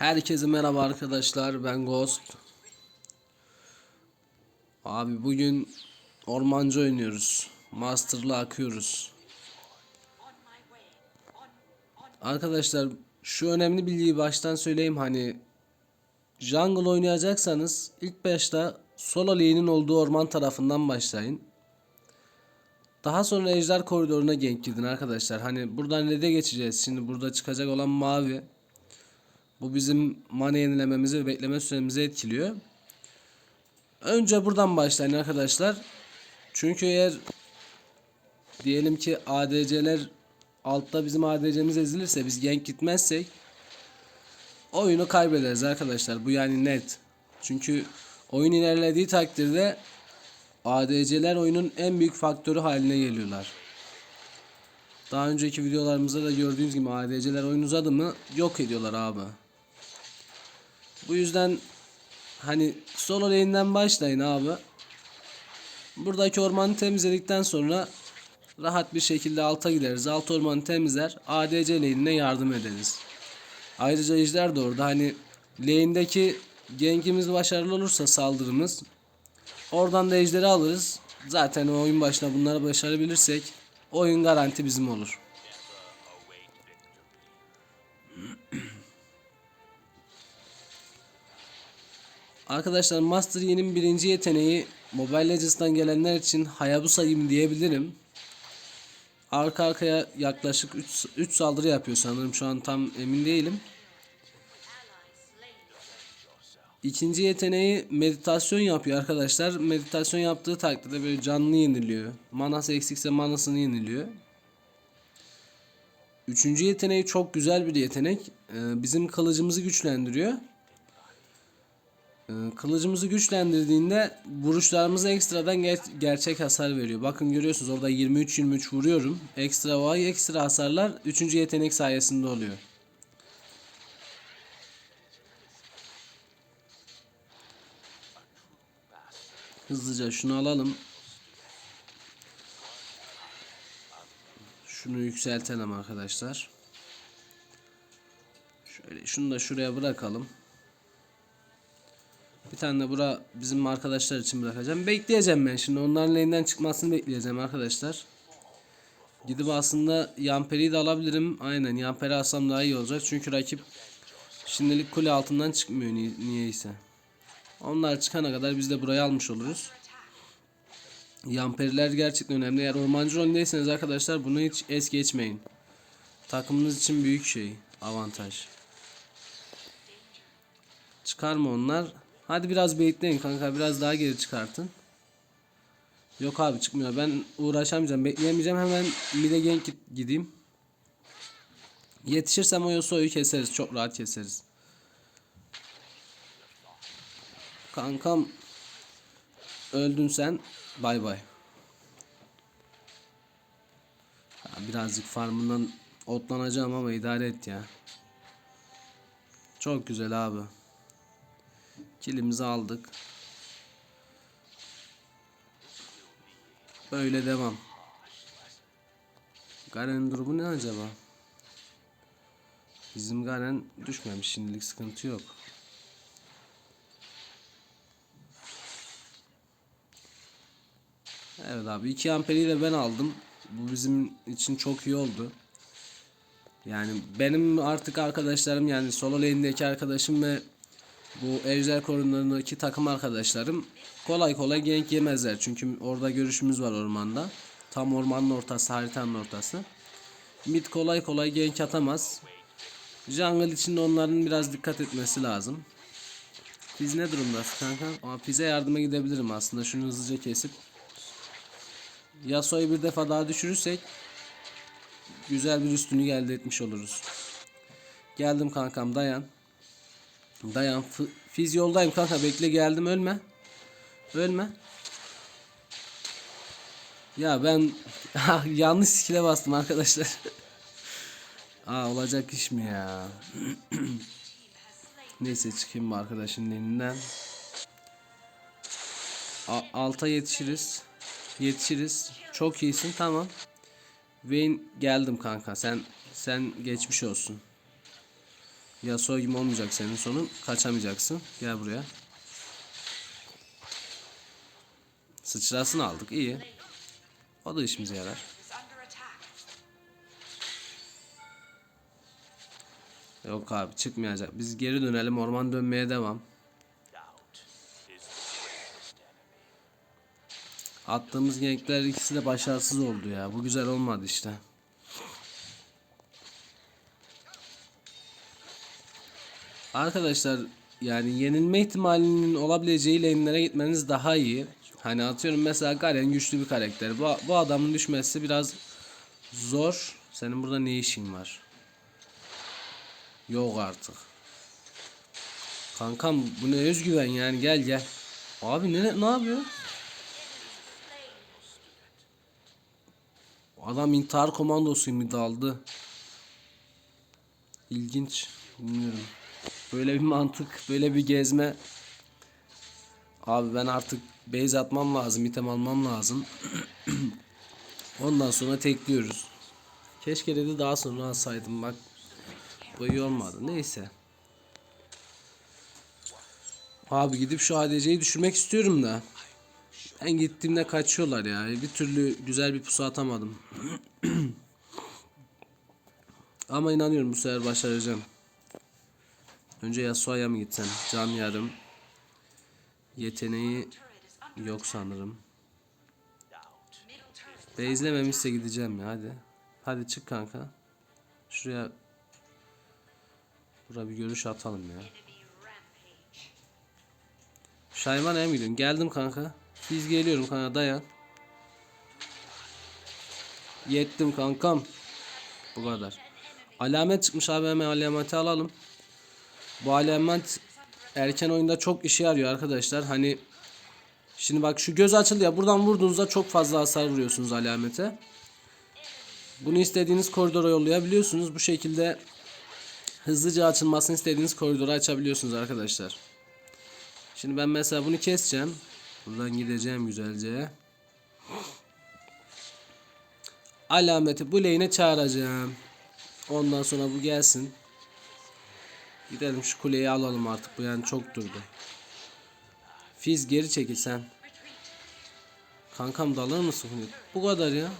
Herkese merhaba arkadaşlar ben Ghost. Abi bugün ormancı oynuyoruz. Master'la akıyoruz. Arkadaşlar şu önemli bilgiyi baştan söyleyeyim hani jungle oynayacaksanız ilk başta solo lane'in olduğu orman tarafından başlayın. Daha sonra ejder koridoruna gank gidin arkadaşlar. Hani buradan red'e geçeceğiz. Şimdi burada çıkacak olan mavi. Bu bizim mana yenilememizi ve bekleme süremizi etkiliyor. Önce buradan başlayın arkadaşlar. Çünkü eğer diyelim ki ADC'ler altta bizim ADC'miz ezilirse biz gank gitmezsek oyunu kaybederiz arkadaşlar. Bu yani net. Çünkü oyun ilerlediği takdirde ADC'ler oyunun en büyük faktörü haline geliyorlar. Daha önceki videolarımızda da gördüğünüz gibi ADC'ler oyun uzadı mı yok ediyorlar abi. Bu yüzden hani solo lane'den başlayın abi. Buradaki ormanı temizledikten sonra rahat bir şekilde alta gideriz. Alt ormanı temizler. ADC lane'ine yardım ederiz. Ayrıca ejder de orada hani lane'deki genkimiz başarılı olursa saldırımız oradan da ejderi alırız. Zaten oyun başına bunları başarabilirsek oyun garanti bizim olur. Arkadaşlar Master Yi'nin birinci yeteneği Mobile Legends'tan gelenler için Hayabusa gibi diyebilirim. Arka arkaya yaklaşık 3 saldırı yapıyor sanırım şu an tam emin değilim. İkinci yeteneği meditasyon yapıyor arkadaşlar. Meditasyon yaptığı takdirde böyle canlı yeniliyor. Manası eksikse manasını yeniliyor. Üçüncü yeteneği çok güzel bir yetenek. Ee, bizim kılıcımızı güçlendiriyor. Ee, Kılıcımızı güçlendirdiğinde vuruşlarımıza ekstradan ger- gerçek hasar veriyor. Bakın görüyorsunuz orada 23-23 vuruyorum. Ekstra o ay ekstra hasarlar 3. yetenek sayesinde oluyor. Hızlıca şunu alalım. Şunu yükseltelim arkadaşlar. Şöyle şunu da şuraya bırakalım. Tane de bura bizim arkadaşlar için bırakacağım. Bekleyeceğim ben şimdi. Onların lane'den çıkmasını bekleyeceğim arkadaşlar. Gidip aslında Yamperi'yi de alabilirim. Aynen Yamperi alsam daha iyi olacak. Çünkü rakip şimdilik kule altından çıkmıyor ni niyeyse. Onlar çıkana kadar biz de burayı almış oluruz. Yamperiler gerçekten önemli. Eğer ormancı rolündeyseniz arkadaşlar bunu hiç es geçmeyin. Takımınız için büyük şey. Avantaj. Çıkar mı onlar? Hadi biraz bekleyin kanka. Biraz daha geri çıkartın. Yok abi çıkmıyor. Ben uğraşamayacağım. Bekleyemeyeceğim. Hemen mid'e gank gideyim. Yetişirsem o Yasuo'yu keseriz. Çok rahat keseriz. Kankam öldün sen. Bay bay. Birazcık farmından otlanacağım ama idare et ya. Çok güzel abi. Kilimizi aldık. Böyle devam. Garen'in durumu ne acaba? Bizim Garen düşmemiş şimdilik sıkıntı yok. Evet abi 2 amperi de ben aldım. Bu bizim için çok iyi oldu. Yani benim artık arkadaşlarım yani solo lane'deki arkadaşım ve bu ejder korularındaki takım arkadaşlarım kolay kolay gank yemezler. Çünkü orada görüşümüz var ormanda. Tam ormanın ortası, haritanın ortası. Mid kolay kolay gank atamaz. Jungle için de onların biraz dikkat etmesi lazım. Biz ne durumdasın kanka? Ama Fize yardıma gidebilirim aslında. Şunu hızlıca kesip. Yasuo'yu bir defa daha düşürürsek güzel bir üstünlük elde etmiş oluruz. Geldim kankam dayan. Dayan. Fiz yoldayım kanka bekle geldim ölme. Ölme. Ya ben yanlış skill'e bastım arkadaşlar. Aa olacak iş mi ya? Neyse çıkayım bu arkadaşın elinden. A- alta yetişiriz. Yetişiriz. Çok iyisin tamam. Vayne geldim kanka. Sen sen geçmiş olsun. Yasuo gibi olmayacak senin sonun. Kaçamayacaksın. Gel buraya. Sıçrasını aldık. iyi. O da işimize yarar. Yok abi çıkmayacak. Biz geri dönelim. Orman dönmeye devam. Attığımız genkler ikisi de başarısız oldu ya. Bu güzel olmadı işte. Arkadaşlar yani yenilme ihtimalinin olabileceği lane'lere gitmeniz daha iyi. Hani atıyorum mesela Garen güçlü bir karakter. Bu, bu adamın düşmesi biraz zor. Senin burada ne işin var? Yok artık. Kankam bu ne özgüven yani gel gel. Abi ne ne yapıyor? Adam intihar komandosuyum daldı. İlginç. Bilmiyorum. Böyle bir mantık, böyle bir gezme. Abi ben artık base atmam lazım, item almam lazım. Ondan sonra tekliyoruz. Keşke dedi daha sonra alsaydım bak. Bu iyi olmadı. Neyse. Abi gidip şu ADC'yi düşürmek istiyorum da. Ben gittiğimde kaçıyorlar ya. Bir türlü güzel bir pusu atamadım. Ama inanıyorum bu sefer başaracağım. Önce Yasuo'ya mı gitsem? Can yarım. Yeteneği yok sanırım. Beyzlememişse gideceğim ya hadi. Hadi çık kanka. Şuraya Buraya bir görüş atalım ya. Şayvan'a mı gidiyorsun? Geldim kanka. Biz geliyorum kanka dayan. Yettim kankam. Bu kadar. Alamet çıkmış abi hemen alameti alalım. Bu alamet erken oyunda çok işe yarıyor arkadaşlar. Hani şimdi bak şu göz açıldı ya buradan vurduğunuzda çok fazla hasar vuruyorsunuz alamete. Bunu istediğiniz koridora yollayabiliyorsunuz. Bu şekilde hızlıca açılmasını istediğiniz koridoru açabiliyorsunuz arkadaşlar. Şimdi ben mesela bunu keseceğim. Buradan gideceğim güzelce. Alameti bu lane'e çağıracağım. Ondan sonra bu gelsin. Gidelim şu kuleyi alalım artık. Bu yani çok durdu. Fiz geri çekil sen. Kankam dalır mısın? Bu kadar ya.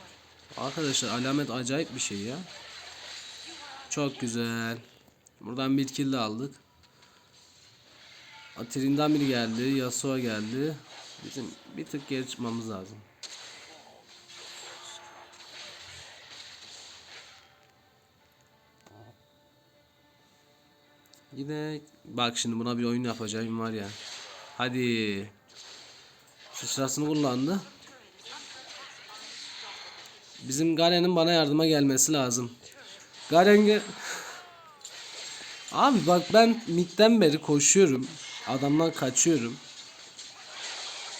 Arkadaşlar alamet acayip bir şey ya. Çok güzel. Buradan bir kill aldık. Atirinden biri geldi. Yasuo geldi. Bizim bir tık geri çıkmamız lazım. Yine bak şimdi buna bir oyun yapacağım var ya. Hadi. Sıçrasını kullandı. Bizim Garen'in bana yardıma gelmesi lazım. Garen gel. Abi bak ben midden beri koşuyorum. Adamdan kaçıyorum.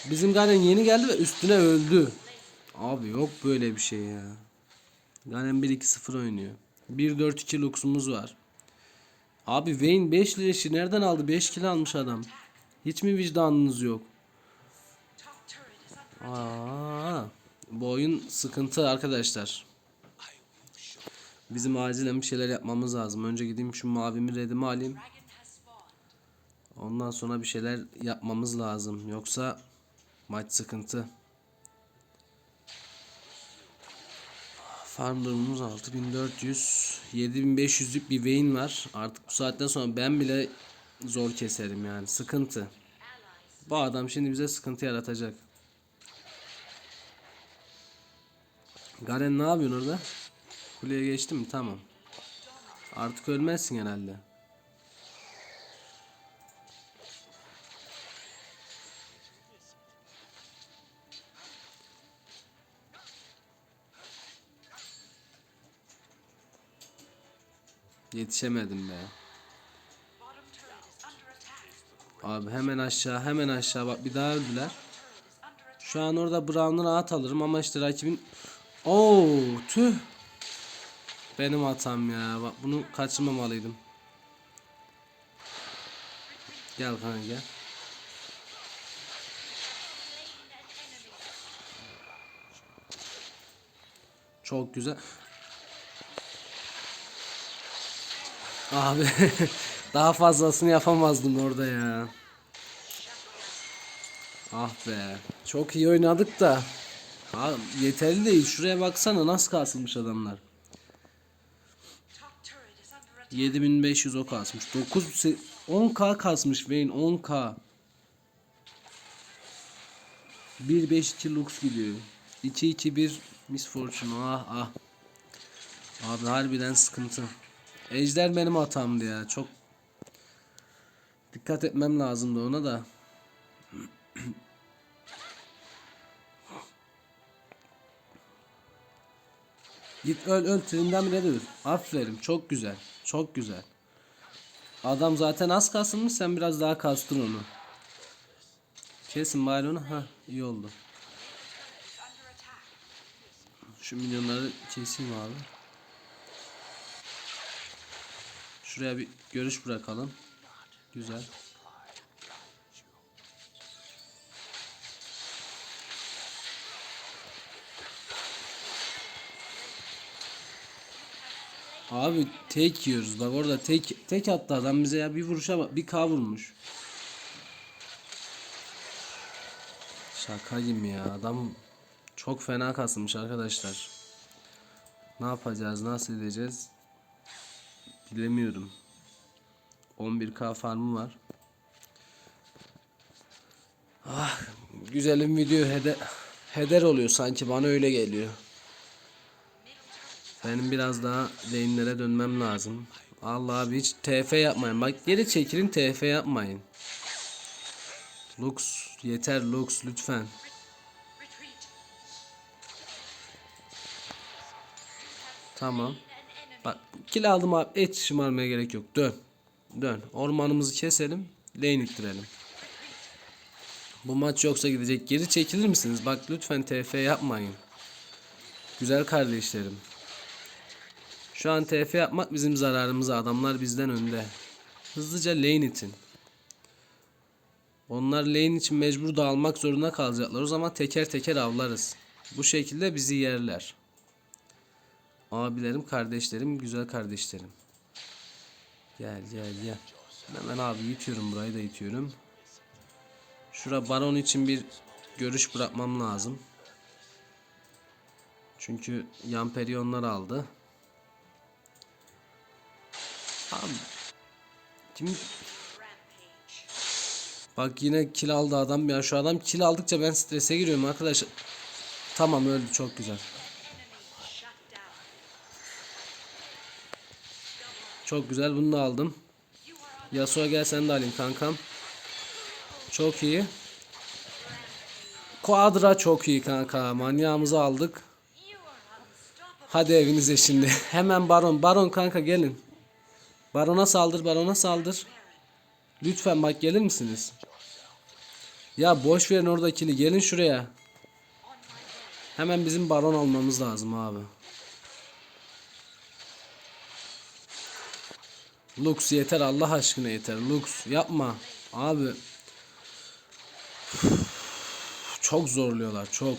Bizim Garen yeni geldi ve üstüne öldü. Abi yok böyle bir şey ya. Garen 1-2-0 oynuyor. 1-4-2 Lux'umuz var. Abi Vayne 5 leşi nereden aldı? 5 kill almış adam. Hiç mi vicdanınız yok? Aa, bu oyun sıkıntı arkadaşlar. Bizim acilen bir şeyler yapmamız lazım. Önce gideyim şu mavimi redimi alayım. Ondan sonra bir şeyler yapmamız lazım. Yoksa maç sıkıntı. Farm durumumuz 6400. 7500'lük bir Vayne var. Artık bu saatten sonra ben bile zor keserim yani. Sıkıntı. Bu adam şimdi bize sıkıntı yaratacak. Garen ne yapıyorsun orada? Kuleye geçti mi? Tamam. Artık ölmezsin herhalde. Yetişemedim be. Abi hemen aşağı hemen aşağı bak bir daha öldüler. Şu an orada Brown'u rahat alırım ama işte rakibin Oo tüh. Benim hatam ya. Bak bunu kaçırmamalıydım. Gel kanka gel. Çok güzel. Abi daha fazlasını yapamazdım orada ya. Ah be. Çok iyi oynadık da. Ha, yeterli değil. Şuraya baksana nasıl kasılmış adamlar. Top turret is under attack. 7500 o kasmış. 9 se- 10k kasmış Wayne 10k. 1-5-2 Lux gidiyor. 2-2-1 Miss Fortune ah ah. Abi harbiden sıkıntı. Ejder benim hatamdı ya. Çok dikkat etmem lazımdı ona da. Git öl öl trenden bile de öl. Aferin çok güzel. Çok güzel. Adam zaten az kasılmış sen biraz daha kastın onu. Kesin bari onu. Ha iyi oldu. Şu milyonları keseyim abi. Şuraya bir görüş bırakalım. Güzel. Abi tek yiyoruz bak orada tek tek attı adam bize ya bir vuruşa bak bir K vurmuş. Şaka gibi ya adam çok fena kasılmış arkadaşlar. Ne yapacağız nasıl edeceğiz bilemiyorum. 11k farmı var. Ah güzelim video heder, heder oluyor sanki bana öyle geliyor. Benim biraz daha lane'lere dönmem lazım. Allah abi hiç TF yapmayın. Bak geri çekilin TF yapmayın. Lux yeter Lux lütfen. Tamam. Bak kill aldım abi. Et şımarmaya gerek yok. Dön. Dön. Ormanımızı keselim. Lane ittirelim. Bu maç yoksa gidecek. Geri çekilir misiniz? Bak lütfen TF yapmayın. Güzel kardeşlerim. Şu an TF yapmak bizim zararımıza. Adamlar bizden önde. Hızlıca lane itin. Onlar lane için mecbur dağılmak zorunda kalacaklar. O zaman teker teker avlarız. Bu şekilde bizi yerler. Abilerim, kardeşlerim, güzel kardeşlerim. Gel gel gel. Hemen abi itiyorum burayı da itiyorum. Şura baron için bir görüş bırakmam lazım. Çünkü Yamperyonlar aldı. Abi. Rampage. Bak yine kill aldı adam. Ya şu adam kill aldıkça ben strese giriyorum arkadaşlar. Tamam öldü çok güzel. Çok güzel bunu da aldım. Yasuo gel sen de alayım kankam. Çok iyi. Quadra çok iyi kanka. Manyağımızı aldık. Hadi evinize şimdi. Hemen baron. Baron kanka gelin. Barona saldır barona saldır. Lütfen bak gelir misiniz? Ya boş verin oradakini gelin şuraya. Hemen bizim baron almamız lazım abi. Lux yeter Allah aşkına yeter. Lux yapma. Abi. Çok zorluyorlar çok.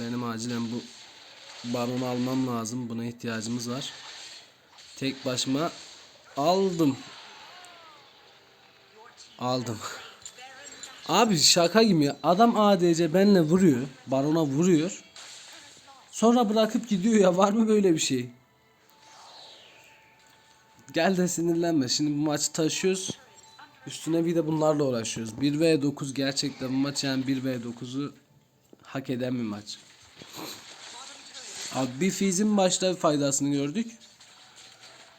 Benim acilen bu baronu almam lazım. Buna ihtiyacımız var. Tek başıma aldım. Aldım. Abi şaka gibi ya. Adam ADC benle vuruyor. Barona vuruyor. Sonra bırakıp gidiyor ya. Var mı böyle bir şey? Gel de sinirlenme. Şimdi bu maçı taşıyoruz. Üstüne bir de bunlarla uğraşıyoruz. 1v9 gerçekten bu maç yani 1v9'u hak eden bir maç. Abi bir Fizz'in başta faydasını gördük.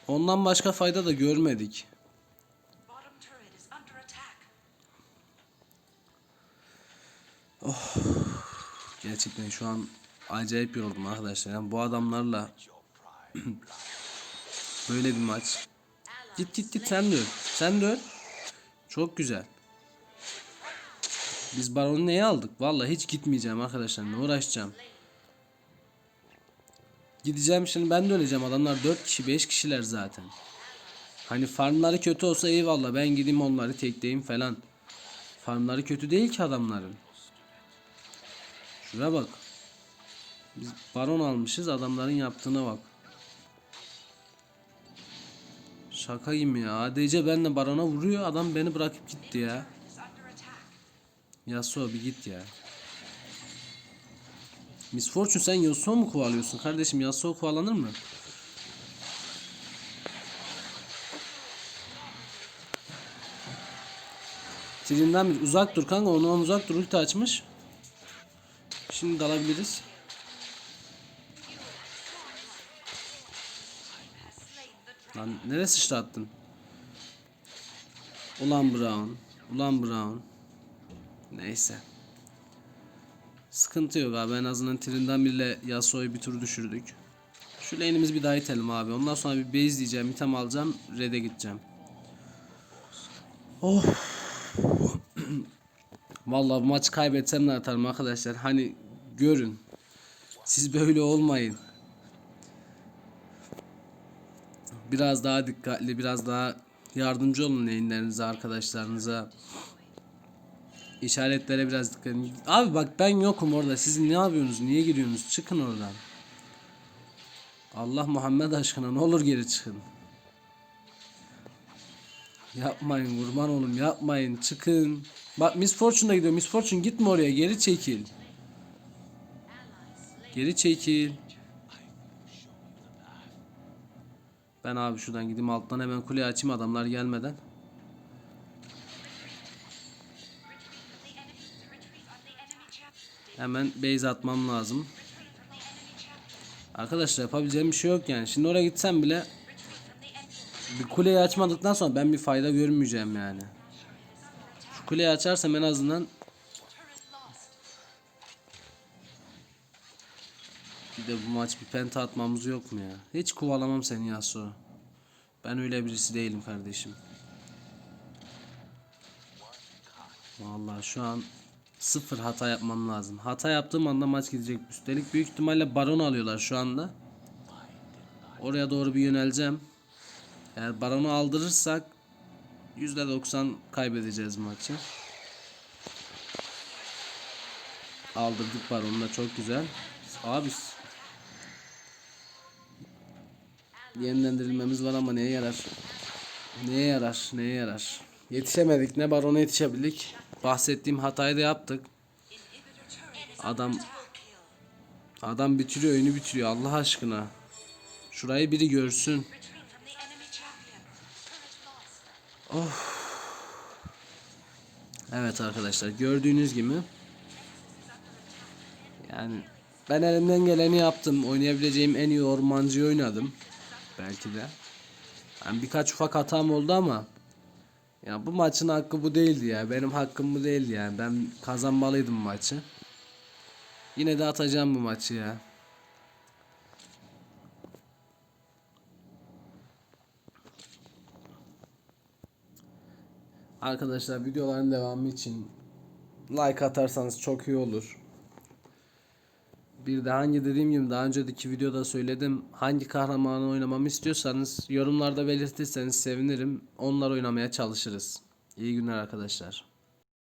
Ondan başka fayda da görmedik. Attack. Gerçekten şu an acayip yoruldum arkadaşlar. Yani bu adamlarla böyle bir maç. Git git git sen de öl. Sen de öl. Çok güzel. Biz baronu neye aldık? Vallahi hiç gitmeyeceğim arkadaşlar. Ne uğraşacağım? Gideceğim şimdi ben de öleceğim. Adamlar 4 kişi 5 kişiler zaten. Hani farmları kötü olsa eyvallah ben gideyim onları tekleyeyim falan. Farmları kötü değil ki adamların. Şuraya bak. Biz baron almışız adamların yaptığına bak. Şaka gibi ya. ADC benle barona vuruyor adam beni bırakıp gitti ya. Yasuo bir git ya. Miss Fortune sen Yasuo mu kovalıyorsun kardeşim? Yasuo kovalanır mı? Tirinden bir uzak dur kanka ondan uzak dur ulti açmış. Şimdi dalabiliriz. Lan neresi sıçra attın? Ulan Brown. Ulan Brown. Neyse. Sıkıntı yok abi en azından Trindan bile Yasuo'yu bir tur düşürdük. Şu lane'imizi bir daha itelim abi. Ondan sonra bir base diyeceğim, item alacağım, red'e gideceğim. Oh. Vallahi bu maçı kaybetsem ne atarım arkadaşlar. Hani görün. Siz böyle olmayın. Biraz daha dikkatli, biraz daha yardımcı olun lane'lerinize, arkadaşlarınıza. İşaretlere biraz dikkat edin. Abi bak ben yokum orada. Siz ne yapıyorsunuz? Niye giriyorsunuz? Çıkın oradan. Allah Muhammed aşkına ne olur geri çıkın. Yapmayın kurban oğlum yapmayın çıkın. Bak Miss Fortune da gidiyor. Miss Fortune gitme oraya geri çekil. Geri çekil. Ben abi şuradan gideyim alttan hemen kuleyi açayım adamlar gelmeden. Hemen base atmam lazım. Arkadaşlar yapabileceğim bir şey yok yani. Şimdi oraya gitsem bile bir kuleyi açmadıktan sonra ben bir fayda görmeyeceğim yani. Şu kuleyi açarsam en azından bir de bu maç bir penta atmamız yok mu ya? Hiç kovalamam seni Yasuo. Ben öyle birisi değilim kardeşim. Vallahi şu an sıfır hata yapmam lazım. Hata yaptığım anda maç gidecek. Üstelik büyük ihtimalle baron alıyorlar şu anda. Oraya doğru bir yöneleceğim. Eğer baronu aldırırsak %90 kaybedeceğiz maçı. Aldırdık baronu da çok güzel. Abi yeniden dirilmemiz var ama neye yarar? Neye yarar? Neye yarar? Yetişemedik. Ne barona yetişebildik. Bahsettiğim hatayı da yaptık. Adam Adam bitiriyor oyunu bitiriyor Allah aşkına. Şurayı biri görsün. Lost. Evet arkadaşlar gördüğünüz gibi yani ben elimden geleni yaptım. Oynayabileceğim en iyi ormancıyı oynadım. Belki de. Yani birkaç ufak hatam oldu ama ya bu maçın hakkı bu değildi ya. Benim hakkım bu değildi yani. Ben kazanmalıydım maçı. Yine de atacağım bu maçı ya. Arkadaşlar videoların devamı için like atarsanız çok iyi olur. Bir de hangi dediğim gibi daha önceki videoda söyledim. Hangi kahramanı oynamamı istiyorsanız yorumlarda belirtirseniz sevinirim. Onlar oynamaya çalışırız. İyi günler arkadaşlar.